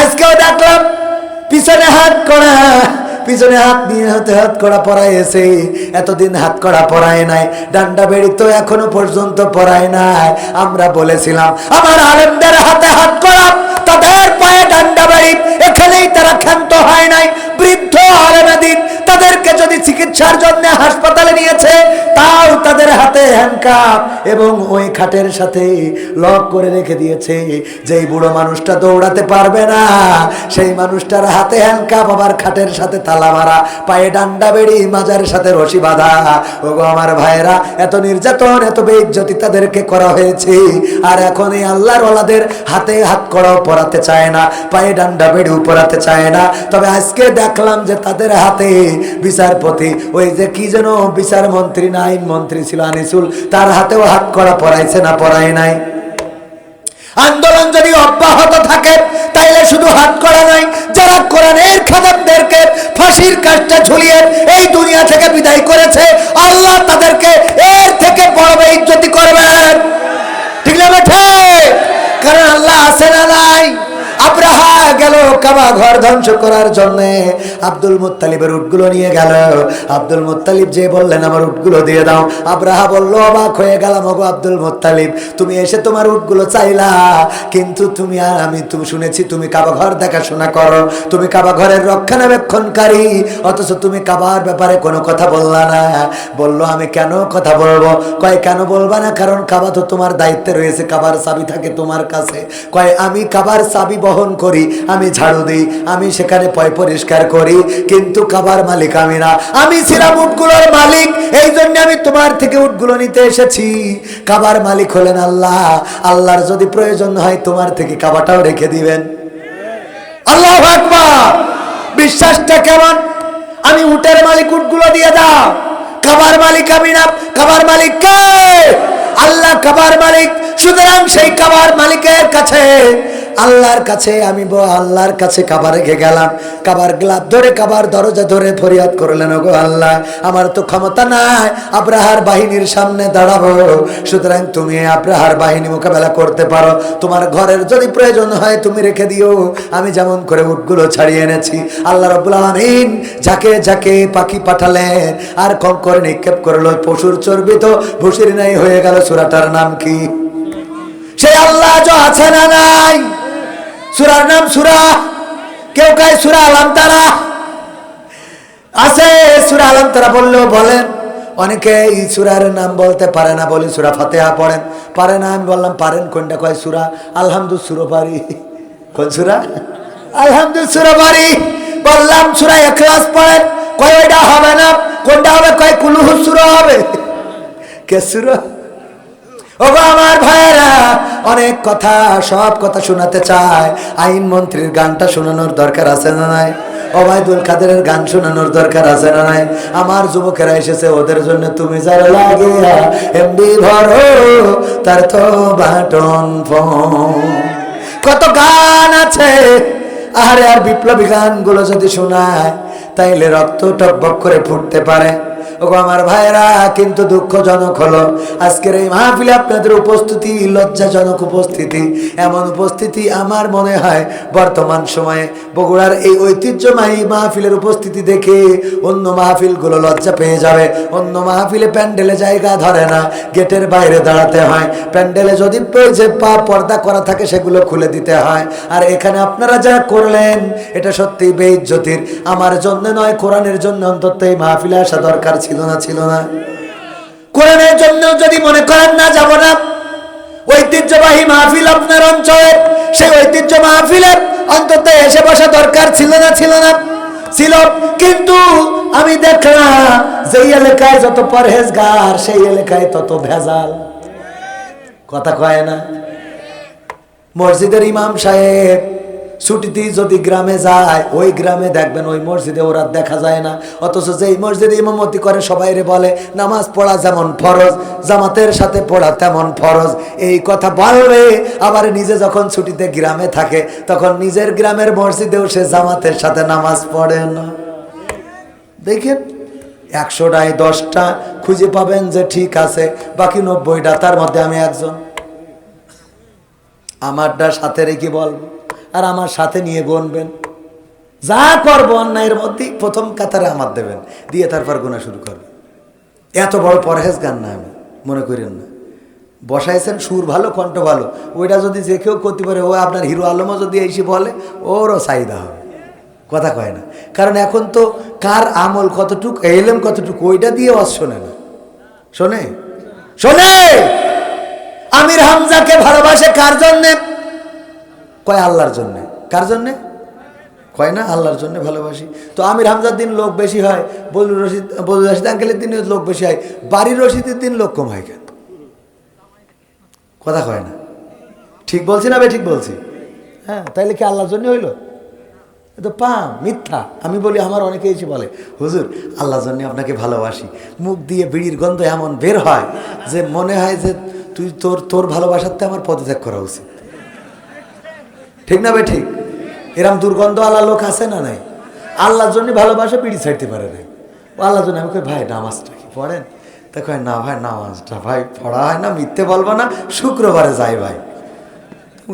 আজকেও দেখলাম পিছনে হাত করা, পিছনে হাত নিয়ে হাতে হাত করা পরাইছে এতদিন হাত করা পরায় নাই, ডান্ডা বেড়ি তো এখনও পর্যন্ত পরায় নাই। আমরা বলেছিলাম, আমার আলেমদের হাতে হাত করা, তাদের পায়ে ডান্ডা বাড়ি, এখানেই তারা ক্ষান্ত হয় নাই। বৃদ্ধ আলেমাদিন তাদেরকে যদি চিকিৎসার জন্য হাসপাতালে নিয়েছে, তাও তাদের হাতে হ্যান্ডকাপ এবং ওই খাটের সাথে লক করে রেখে দিয়েছে। যেই বুড়ো মানুষটা দৌড়াতে পারবে না, সেই মানুষটার হাতে হ্যান্ডকাপ আবার খাটের সাথে তালা মারা, পায়ে ডান্ডা বেড়ি মাজার সাথে রশি বাঁধা। ওগো আমার ভাইয়েরা, এত নির্যাতন, এত বেইজ্জতি তাদেরকে করা হয়েছে। আর এখন এই আল্লাহর ওলাদের হাতে হাত করাও পরাতে চায় না, পায়ে ডান্ডা বেড়ি পরাতে চায় না। তবে আজকে দেখলাম যে তাদের হাতে বিচারপতি, ওই যে কি যেন বিচার মন্ত্রী না আইন মন্ত্রী ছিল আনিসুল তার হাতেও হাত করা পড়াইছে না পড়ায় নাই। আন্দোলন যদি অব্যাহত থাকে, তাইলে শুধু হাত করা নাই যারা কোরআনের খাদামদেরকে ফাঁসির কাজটা ঝুলিয়ে এই দুনিয়া থেকে বিদায় করেছে, আল্লাহ তাদেরকে এর থেকে বড় ইজ্জতি করবেন। গেল কাবা ঘর ধ্বংস করার জন্য। আব্দুল মুত্তালিবের উটগুলো নিয়ে গেল। আব্দুল মুত্তালিব যে বললেন, আমার উটগুলো দিয়ে দাও। আব্রাহা বলল, অবাক হয়ে গেলাম, ওগো আব্দুল মুত্তালিব, তুমি এসে তোমার উটগুলো চাইলা, কিন্তু তুমি আর আমি তুমি শুনেছি তুমি কাবা ঘর দেখাশোনা করো। তুমি কাবা ঘরের রক্ষণাবেক্ষণকারী, অথচ তুমি কাবার ব্যাপারে কোনো কথা বললা না। বলল, আমি কেন কথা বলব? কয়, কেন বলবা না? কারণ কাবা তো তোমার দায়িত্বে রয়েছে, কাবার চাবি থাকে তোমার কাছে। কয়, আমি কাবার চাবি বহন করি আমি ঝাড়ু দিই, আমি সেখানে পয় পরিষ্কার করি, কিন্তু কাবার মালিক আমি না। আমি ছিলাম উটগুলোর মালিক এই জন্য আমি তোমার থেকে উটগুলো নিতে এসেছি। কাবার মালিক হলেন আল্লাহ। আল্লাহর যদি প্রয়োজন হয় তোমার থেকে কাবাটাও রেখে দিবেন। আল্লাহ আকবার! বিশ্বাসটা কেমন? আমি উটের মালিক উটগুলো দিয়ে দাও। কাবার মালিক আমি না। কাবার মালিক কে? আল্লাহ কাবার মালিক। সুতরাং সেই কাবার মালিকের কাছে আল্লাহর কাছে, আমি আল্লাহর কাছে কাবার রেখে গেলাম। কাবার গ্লাভ ধরে কাবার দরজা ধরে ফরিয়াদ করলেন গো আল্লাহ, আমার তো ক্ষমতা নাই, আব্রাহার বাহিনীর সামনে দাঁড়াবো। সুতরাং তুমি আব্রাহার বাহিনী মোকাবেলা করতে পারো। তোমার ঘরের যদি প্রয়োজন হয়, তুমি রেখে দিও। আমি যেমন করে উটগুলো ছাড়িয়ে এনেছি। আল্লাহ রব্বুল আলামিন যাকে যাকে পাখি পাঠালেন। আর কম করে নিক্ষেপ করল, পশুর চর্বি তো ভুসির নাই হয়ে গেল, সুরাটার নাম কি? সে আল্লাহ যে আছে না নাই? সুরার নাম সুরা। কেউ কায় সুরা আলাম তারা আছে, সুরা আলাম তারা বললেও বলেন। অনেকে এই সুরার নাম বলতে পারে না বলে সুরা ফাতেহা পড়েন। পারে না, আমি বললাম, পারেন, কোনটা কয় সুরা? আলহামদু সুরো পারি কোন সুরা? আলহামদু সুরো পারি বললাম, সুরা এখলাস পড়েন। কয় ওইটা হবে না, কোনটা হবে? কয় কুলুহু সুরো হবে। কে সুরো? ওগো আমার ভাইয়েরা, অনেক কথা, সব কথা শোনাতে চায়। আইন মন্ত্রীর গানটা শোনানোর দরকার আছে না নাই? ওবায়দুল কাদেরের গান শোনানোর দরকার আছে না নাই? আমার যুবকেরা এসেছে, ওদের জন্য তুমি যারা লাগিয়া এমবি ভরো তার তো বাটন কত গান আছে, আহারে আর বিপ্লবী গানগুলো যদি শোনায়, তাইলে রক্ত টকবক করে ফুটতে পারে। ওগো আমার ভাইরা কিন্তু দুঃখজনক হলো, আজকের এই মাহফিলে আপনাদের উপস্থিতি লজ্জাজনক উপস্থিতি। এমন উপস্থিতি আমার মনে হয়, বর্তমান সময়ে বগুড়ার এই ঐতিহ্যবাহী মাহফিলের উপস্থিতি দেখে অন্য মাহফিলগুলো লজ্জা পেয়ে যাবে। অন্য মাহফিলে প্যান্ডেলে জায়গা ধরে না, গেটের বাইরে দাঁড়াতে হয়। প্যান্ডেলে যদি যে পা পর্দা করা থাকে, সেগুলো খুলে দিতে হয়। আর এখানে আপনারা যা করলেন, এটা সত্যি বেইজ্জতির। আমার জন্য নয়, কোরআনের জন্য অন্তত এই মাহফিলে আসা দরকার ছিল। না, ছিল না। কোরআনের জন্য যদি মনে করেন না, যাব না। ঐতিহ্যবাহী মাহফিল আপনার অঞ্চলে সেই ঐতিহ্য মাহফিলের অন্তত এসে বসা দরকার ছিল না ছিল না। ছিল, কিন্তু আমি দেখলাম যেই এলাকায় যত পরহেজগার, সেই এলাকায় তত ভেজাল। কথা কয় না? মসজিদের ইমাম সাহেব ছুটিতে যদি গ্রামে যায়, ওই গ্রামে দেখবেন ওই মসজিদে ওরা দেখা যায় না। অথচ যেই মসজিদে ইমামতি করে সবাই বলে, নামাজ পড়া যেমন ফরজ, জামাতের সাথে পড়া তেমন ফরজ। এই কথা বলবে, আবার নিজে যখন ছুটিতে গ্রামে থাকে, তখন নিজের গ্রামের মসজিদেও সে জামাতের সাথে নামাজ পড়ে না। দেখেন, একশোটায় দশটা খুঁজে পাবেন যে ঠিক আছে, বাকি নব্বইটা তার মধ্যে আমি একজন। আমারটা সাথে রেখে বলব। আর আমার সাথে নিয়ে গনবেন যা করব অন্যায়ের মধ্যে প্রথম কাতারে আমার দেবেন, দিয়ে তারপর গোনা শুরু করবেন। এত বড় পরহেজ গান না আমি, মনে করেন না। বসাইছেন, সুর ভালো, কণ্ঠ ভালো। ওইটা যদি যে কেউ করতে পারে, ও আপনার হিরো আলমও যদি এসে বলে, ওরও চাহিদা হবে। কথা কয় না। কারণ এখন তো কার আমল কতটুক, এলেম কতটুকু, ওইটা দিয়ে অস শোনে না। শোনে? শোনে? আমির হামজাকে ভালোবাসে কার জন্যে? কয় আল্লাহর জন্যে? কার জন্যে? কয় না? আল্লাহর জন্য ভালোবাসি। তো আমির হামজার দিন লোক বেশি হয় বলুর রশিদ বলুর রশিদ আঙ্কেলের দিনে লোক বেশি হয়, বাড়ির রশিদের দিন লোক কম হয় কেন? কথা কয় না। ঠিক বলছি না বে, ঠিক বলছি? হ্যাঁ তাইলে কি আল্লাহর জন্য হইল? তো পা মিথ্যা। আমি বলি, আমার অনেকে এসে বলে, হুজুর, আল্লাহর জন্য আপনাকে ভালোবাসি। মুখ দিয়ে বিড়ির গন্ধ এমন বের হয় যে মনে হয় যে তুই তোর তোর ভালোবাসাতে আমার পদত্যাগ করা উচিত। ঠিক না বে ঠিক? এরম দুর্গন্ধ আল্লাহ লোক আছে না নাই? আল্লাহর জন্য ভালোবাসে, পিড়ি ছাড়তে পারে নাই। আল্লাহর জন্য আমি কই, ভাই নামাজটা কি পড়েন। তা কয়, না ভাই, নামাজটা ভাই পড়া হয় না, মিথ্যে বলব না, শুক্রবারে যাই ভাই।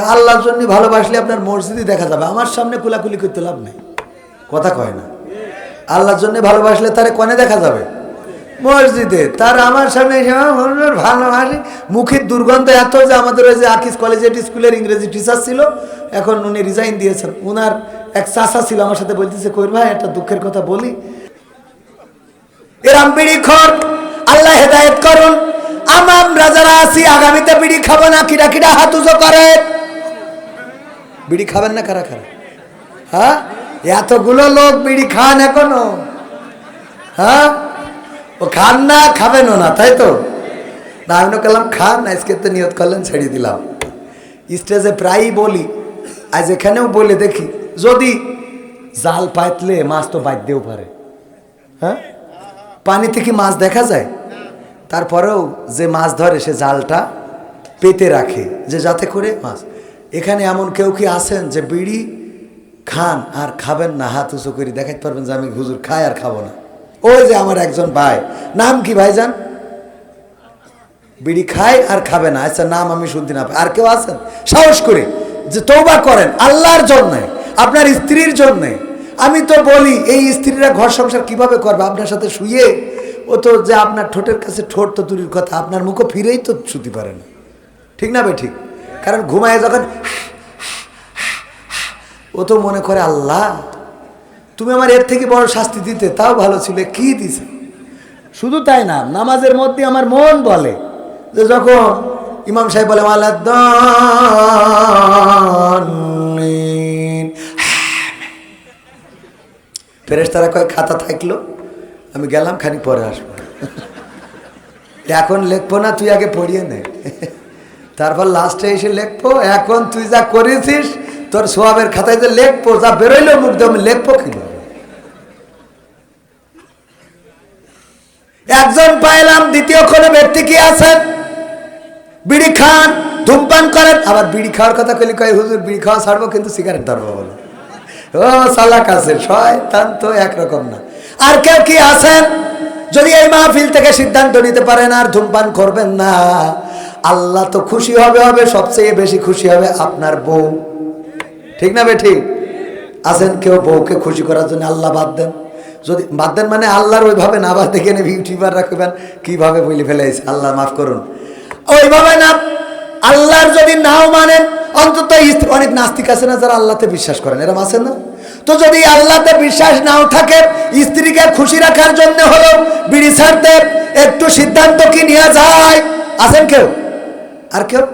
আল্লাহর জন্য ভালোবাসলে আপনার মসজিদই দেখা যাবে। আমার সামনে কুলাকুলি করতে লাভ নেই। কথা কয় না। আল্লাহর জন্য ভালোবাসলে তারে কনে দেখা যাবে? মসজিদে। তার আমার সামনে এসে "আহ, হুজুর, ভালোবাসি মুখের দুর্গন্ধ এত যে আমাদের ওই যে আকিস কলেজের স্কুলের ইংরেজি টিচার ছিল এখন উনি রিজাইন দিয়েছেন। ওনার এক চাষা ছিল আমার সাথে বলতেছে কই ভাই একটা দুঃখের কথা বলি। এরাম বিড়ি খর আল্লাহ হেদায়েত করুন। আমরা যারা আছি আগামীতে বিড়ি খাব না কিরা কিরা হাত উজো করে। বিড়ি খাবেন না কারা কারা? হ্যাঁ? এতগুলো লোক বিড়ি খান এখনও। হ্যাঁ? ও খান না, খাবেনও না, তাই তো? না, আমি করলাম খান, আজকে তো নিয়ত করলেন, ছেড়ে দিলাম। স্টেজে প্রায়ই বলি, আজ এখানেও বলে দেখি, যদি জাল পাতলে মাছ তো বাঁধতেও পারে। হ্যাঁ? পানিতে কি মাছ দেখা যায়? তারপরেও যে মাছ ধরে, সে জালটা পেতে রাখে, যে যাতে করে মাছ। এখানে এমন কেউ কি আছেন যে বিড়ি খান আর খাবেন না, হাত উঁচু করে দেখাতে পারবেন যে আমি হুজুর খাই আর খাব না। ওই যে আমার একজন ভাই। নাম কি ভাইজান? বিড়ি খায় আর খাবে না। আচ্ছা নাম আমি শুনতে না আর কেউ আছেন? সাহস করে যে তৌবা করেন আল্লাহর জন্যে, আপনার স্ত্রীর জন্যে। আমি তো বলি, এই স্ত্রীরা ঘর সংসার কীভাবে করবে? আপনার সাথে শুয়ে ও তো যে আপনার ঠোঁটের কাছে ঠোঁট তো দূরের কথা, আপনার মুখও ফিরেই তো শুতে পারে না। ঠিক না ভাই, ঠিক? কারণ ঘুমায় যখন ও তো মনে করে, আল্লাহ তুমি আমার এর থেকে বড় শাস্তি দিতে, তাও ভালো ছিল, কি দিছে? শুধু তাই না, নামাজের মধ্যে আমার মন বলে যে যখন ইমাম সাহেব বলে ফেরেস তারা কয়েক খাতা থাকল, আমি গেলাম, খানিক পরে আসব। এখন লিখব না, তুই আগে পড়িয়ে নে। তারপর লাস্টে এসে লিখব, এখন তুই যা করেছিস তোর সোয়াবের খাতায় যে লিখব যা বেরোইলো মুখ দিয়ে, আমি লিখব কীভাবে একজন পাইলাম, দ্বিতীয় কোনো ব্যক্তি কি আছেন বিড়ি খান, ধূমপান করেন, আবার বিড়ি খাওয়ার কথা কইলে কয়, হুজুর, বিড়ি খাওয়া ছাড়বো কিন্তু সিগারেট ধরবো বলো। ও সালাক আছে, শয়তান তো একরকম না। আর কেউ কি আছেন? যদি এই মাহফিল থেকে সিদ্ধান্ত নিতে পারেন, আর ধূমপান করবেন না। আল্লাহ তো খুশি হবে হবে, সবচেয়ে বেশি খুশি হবে আপনার বউ। ঠিক না বে ঠিক? আছেন কেউ বউকে খুশি করার জন্য আল্লাহ বাদ দেন। যদি বাদ দেন মানে আল্লাহর ওইভাবে না বাদ দেখে ইউটিউবার রাখবেন, কীভাবে বলে ফেলেছে আল্লাহ মাফ করুন। ওইভাবে না, আল্লাহর যদি নাও মানেন, অন্তত অনেক নাস্তিক আছে না যারা আল্লাহতে বিশ্বাস করেন, এরম আছে না? তো যদি আল্লাহতে বিশ্বাস নাও থাকে, স্ত্রীকে খুশি রাখার জন্য হলো বিড়ি ছাড়তে, একটু সিদ্ধান্ত কি নেওয়া যায়? আছেন কেউ? আর কেউ?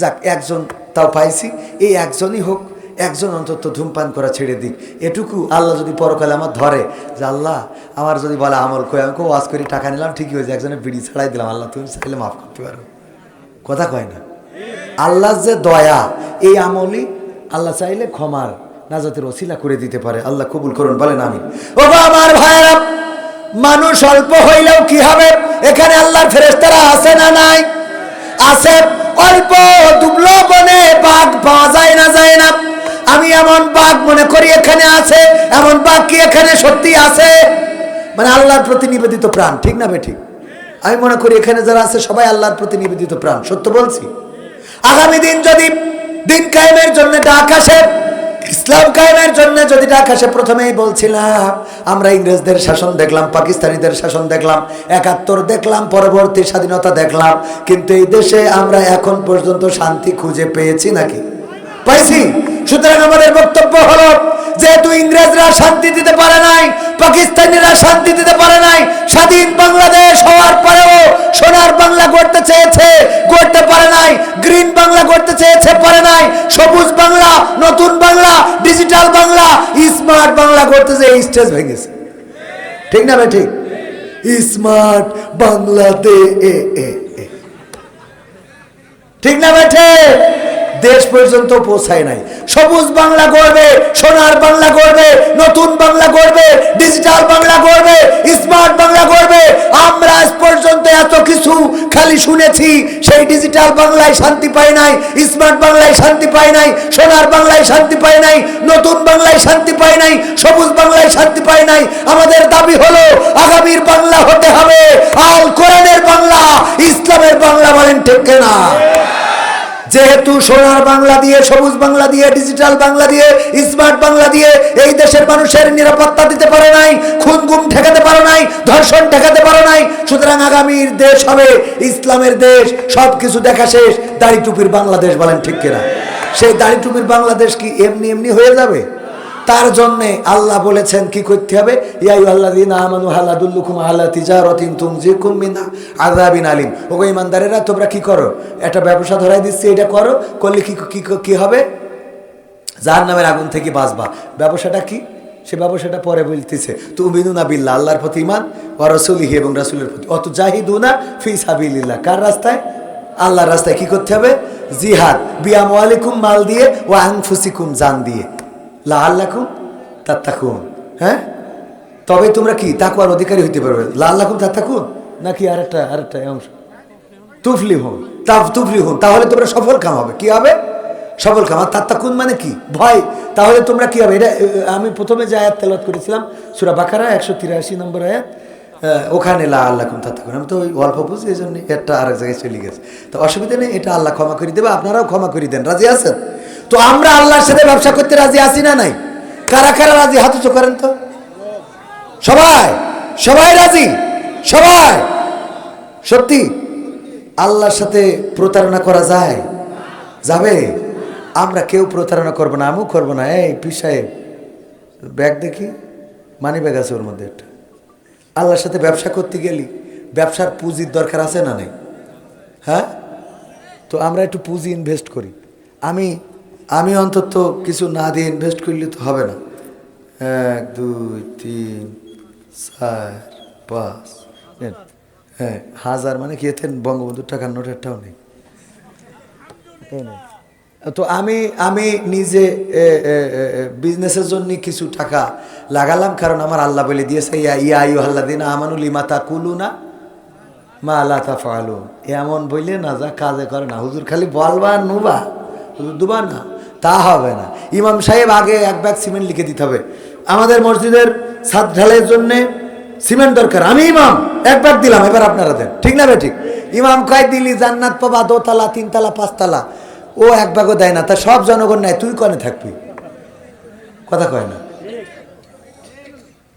যাক, একজন তাও পাইছি, এই একজনই হোক একজন অন্তত ধূমপান করা ছেড়ে দিক। এটুকু আল্লাহ যদি পরকালে আমার ধরে, যে আল্লাহ, আমার যদি বলে আমল করে আমি ওয়াজ করি, টাকা নিলাম, ঠিকই হয়েছে, একজনের বিড়ি ছাড়াই দিলাম, আল্লাহ তুমি চাইলে মাফ করতে পারো। কথা কয় না। আল্লাহ যে দয়া, এই আমলই আল্লাহ চাইলে ক্ষমার নাজাতের ওসিলা করে দিতে পারে। আল্লাহ কবুল করুন, বলেন আমি ও আমার ভাইয়েরা, মানুষ অল্প হইলেও কি হবে? এখানে আল্লাহর ফেরেস্তারা আছে না নাই? আছে। অল্প দুবলো বনে বাঘ পাওয়া যায় না যায় না। আমি এমন বাঘ মনে করি এখানে আছে, এমন বাঘ কি এখানে সত্যি আছে? মানে আল্লাহর প্রতি নিবেদিত প্রাণ, ঠিক না বেঠিক? আমি মনে করি এখানে যারা আছে, সবাই আল্লাহর প্রতি নিবেদিত প্রাণ, সত্য বলছি? আগামী দিন যদি দিন কায়েমের জন্য ডাক আসে, ইসলাম কায়েমের জন্য যদি আকাশে প্রথমেই বলছিলাম, আমরা ইংরেজদের শাসন দেখলাম, পাকিস্তানিদের শাসন দেখলাম, একাত্তর দেখলাম, পরবর্তী স্বাধীনতা দেখলাম, কিন্তু এই দেশে আমরা এখন পর্যন্ত শান্তি খুঁজে পেয়েছি নাকি? পাইছি? সুতরাং আমাদের বক্তব্য হলো, যেহেতু ইংরেজরা শান্তি দিতে পারে নাই, পাকিস্তানিরা শান্তি দিতে পারে নাই, স্বাধীন বাংলাদেশ হওয়ার পরেও সোনার বাংলা গড়তে চেয়েছে, গড়তে পারে নাই, গ্রিন বাংলা গড়তে চেয়েছে, পারে নাই, সবুজ বাংলা, নতুন বাংলা, ডিজিটাল বাংলা, স্মার্ট বাংলা গড়তে চেয়ে স্টেজ ভেঙেছে। ঠিক না ভাই, ঠিক? স্মার্ট বাংলাতে ঠিক না বেঠে দেশ পর্যন্ত পৌঁছায় নাই। সবুজ বাংলা গড়বে, সোনার বাংলা গড়বে, নতুন বাংলা গড়বে ডিজিটাল বাংলা গড়বে স্মার্ট বাংলা গড়বে। আমরা আজ পর্যন্ত এত কিছু খালি শুনেছি, সেই ডিজিটাল বাংলায় শান্তি পায় নাই স্মার্ট বাংলায় শান্তি পায় নাই, সোনার বাংলায় শান্তি পায় নাই, নতুন বাংলায় শান্তি পায় নাই, সবুজ বাংলায় শান্তি পায় নাই। আমাদের দাবি হলো, আগামীর বাংলা হতে হবে। আল কোরআনের বাংলা, ইসলামের বাংলা বলেন ঠিক না যেহেতু সোনার বাংলা দিয়ে, সবুজ বাংলা দিয়ে ডিজিটাল বাংলা দিয়ে স্মার্ট বাংলা দিয়ে এই দেশের মানুষের নিরাপত্তা দিতে পারে নাই খুন গুম ঠেকাতে পারে নাই, ধর্ষণ ঠেকাতে পারে নাই, সুতরাং আগামীর দেশ হবে ইসলামের দেশ সব কিছু দেখা শেষ। দাড়ি টুপির বাংলাদেশ বলেন ঠিক কিনা? সেই দাড়ি টুপির বাংলাদেশ কি এমনি এমনি হয়ে যাবে? তার জন্যে আল্লাহ বলেছেন, কি করতে হবে? ইয়াই আল্লাহ দিন আমানু হালাদুল্লুকুম আল্লাহ তিজারতিন তুমজিকুম মিন আযাবিন আলিম। ওগো ইমানদারেরা, তোমরা কি করো? একটা ব্যবসা ধরাই দিচ্ছি, এটা করো, করলে কি কি হবে? যার নামের আগুন থেকে বাঁচবা। ব্যবসাটা কি? সে ব্যবসাটা পরে বলতেছে তুমিনু না বিল্লাহ, আল্লাহর প্রতি ইমান ও রসুলিহি এবং রাসূলের প্রতি। অত জাহিদুনা ফি সাবিলিল্লাহ। কার রাস্তায়? আল্লাহর রাস্তায় কি করতে হবে? জিহাদ। বিয়াম আলাইকুম মাল দিয়ে ও আংফুসিকুম জান দিয়ে। লা তার থাকুন হ্যাঁ? তবে তোমরা কি তাকুয়ার অধিকারী হইতে পারবে? লাল লাখুম তার থাকুন নাকি আরেকটা আরেকটা অংশ? তুফলি হন তা তুফলি হন তাহলে তোমরা সফল কাম হবে। কি হবে? সফল কাম। আর তার থাকুন মানে কি? ভয়। তাহলে তোমরা কি হবে? এটা আমি প্রথমে যে আয়াত তেলত করেছিলাম, সুরা বাকারা একশো তিরাশি নম্বর আয়াত। ওখানে লা আল্লাহ কুম তাত্তাকুন। আমি তো ওই অল্প বুঝি, এই জন্য একটা আরেক জায়গায় চলে গেছে। তো অসুবিধা নেই, এটা আল্লাহ ক্ষমা করে দেবে, আপনারাও ক্ষমা করে দেন। রাজি আছেন? তো আমরা আল্লাহর সাথে ব্যবসা করতে রাজি আছি না নাই? কারা কারা রাজি? হাত করেন তো। সবাই সবাই রাজি? সবাই? সত্যি? আল্লাহর সাথে প্রতারণা করা যায়? যাবে? আমরা কেউ প্রতারণা করব না, আমিও করব না। এই পি সাহেব ব্যাগ দেখি? মানি ব্যাগ আছে ওর মধ্যে একটা। আল্লাহর সাথে ব্যবসা করতে গেলি, ব্যবসার পুঁজির দরকার আছে না নেই? হ্যাঁ? তো আমরা একটু পুঁজি ইনভেস্ট করি। আমি আমি অন্তত কিছু না দিয়ে ইনভেস্ট করলে তো হবে না। এক, দুই, তিন, চার, পাঁচ হ্যাঁ হাজার মানে কি এতেন বঙ্গবন্ধুর টাকার নোটেরটাও নেই। এই নেন। তো আমি আমি নিজে বিজনেসের জন্য কিছু টাকা লাগালাম, কারণ আমার আল্লাহ বলে দিয়েছে, ইয়া ইয়া আয়ু আল্লাহ দিন আমানুল ইমাতা কুলু না মা আল্লাহ তা ফালু এমন বললে না, যা কাজে করে না। হুজুর খালি বলবা নুবা। হুজুর দুবা না। তা হবে না। ইমাম সাহেব আগে এক ব্যাগ সিমেন্ট লিখে দিতে হবে। আমাদের মসজিদের ছাদ ঢালাইয়ের জন্যে সিমেন্ট দরকার। আমি ইমাম, এক ব্যাগ দিলাম, এবার আপনারা দেন। ঠিক না ভাই ঠিক? ইমাম কয়, দিলি জান্নাত পাবা, দোতলা, তিনতলা, পাঁচতলা। ও এক ব্যাগও দেয় না, তা সব জনগণ নেয়, তুই কনে থাকবি? কথা কয় না।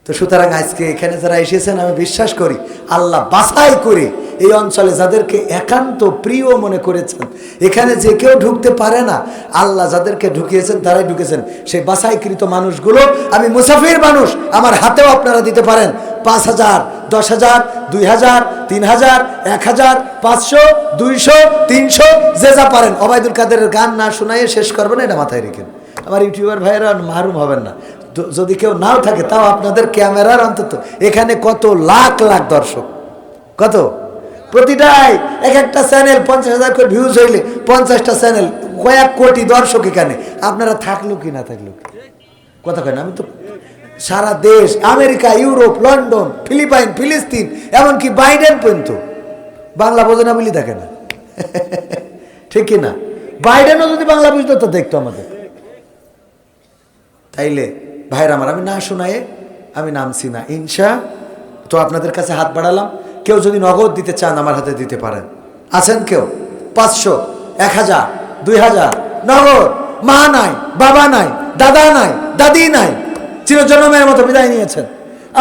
তো সুতরাং আজকে এখানে যারা এসেছেন, আমি বিশ্বাস করি, আল্লাহ বাছাই করে এই অঞ্চলে যাদেরকে একান্ত প্রিয় মনে করেছেন, এখানে যে কেউ ঢুকতে পারে না, আল্লাহ যাদেরকে ঢুকিয়েছেন, তারাই ঢুকেছেন। সেই বাছাইকৃত মানুষগুলো, আমি মুসাফির মানুষ, আমার হাতেও আপনারা দিতে পারেন, পাঁচ হাজার, দশ হাজার দুই হাজার, তিন হাজার, এক হাজার, পাঁচশো, দুইশো, তিনশো, যে যা পারেন। অবায়দুল কাদেরের গান না শোনাইয়ে শেষ করবেন, এটা মাথায় রেখেন। আমার ইউটিউবার ভাইয়েরা মাহরুম হবেন না। যদি কেউ নাও থাকে, তাও আপনাদের ক্যামেরার অন্তত এখানে কত লাখ লাখ দর্শক। কত? প্রতিটাই এক একটা চ্যানেল পঞ্চাশ হাজার করে ভিউজ হইলে পঞ্চাশটা চ্যানেল, কয়েক কোটি দর্শক এখানে। আপনারা থাকল কি না থাকল কথা কয় না, আমি তো সারা দেশ, আমেরিকা, ইউরোপ, লন্ডন, ফিলিপাইন, ফিলিস্তিন, এমনকি বাইডেন পর্যন্ত। বাংলা বোঝে না বলি দেখে না। ঠিক না বাইডেনও যদি বাংলা বুঝতো, তো দেখতো আমাদের। তাইলে, ভাইরা আমার, আমি না শোনায়ে, আমি নামছি না। ইনশা, তো আপনাদের কাছে হাত বাড়ালাম। কেউ যদি নগদ দিতে চান, আমার হাতে দিতে পারেন। আছেন কেউ? পাঁচশো, এক হাজার, দুই হাজার, নগদ। মা নাই, বাবা নাই, দাদা নাই, দাদি নাই। চিরজন্মের মতো বিদায় নিয়েছেন।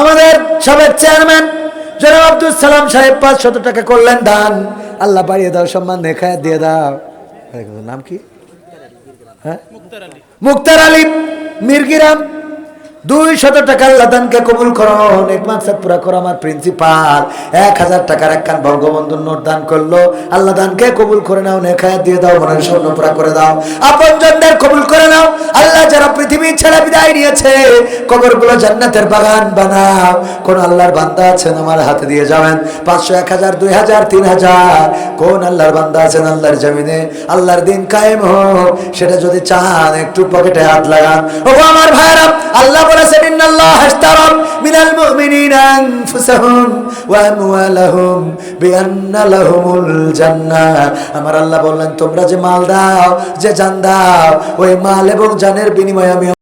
আমাদের সাবেক চেয়ারম্যান জনাব আব্দুল সালাম সাহেব পাঁচ শত টাকা করলেন দান। আল্লাহ বাড়িয়ে দাও, সম্মান দেখায় দিয়ে দাও। নাম কি? হ্যাঁ? মুক্তার আলী, মির্গিরাম। দুই শত টাকা আল্লাহ দানকে কবুল প্রিন্সিপাল। এক হাজার টাকার বঙ্গবন্ধুর নোট দান করল। আল্লাহ দানকে কবুল করে নাও নেখায় দিয়ে দাও, মনের পুরা করে দাও। কবুল করে নাও। আল্লাহ যারা পৃথিবী বিদায় নিয়েছে জান্নাতের বাগান বানাও। কোন আল্লাহর বান্দা আছেন আমার হাতে দিয়ে যাবেন? পাঁচশো এক হাজার, দুই হাজার, তিন হাজার। কোন আল্লাহর বান্দা আছেন আল্লাহর জমিনে? আল্লাহর দিন কায়েম হোক। সেটা যদি চান, একটু পকেটে হাত লাগান। ও আমার ভাইরা আল্লাহ আমার আল্লাহ বললেন, তোমরা যে মাল দাও, যে জান দাও, ওই মাল এবং জানের বিনিময়ে আমি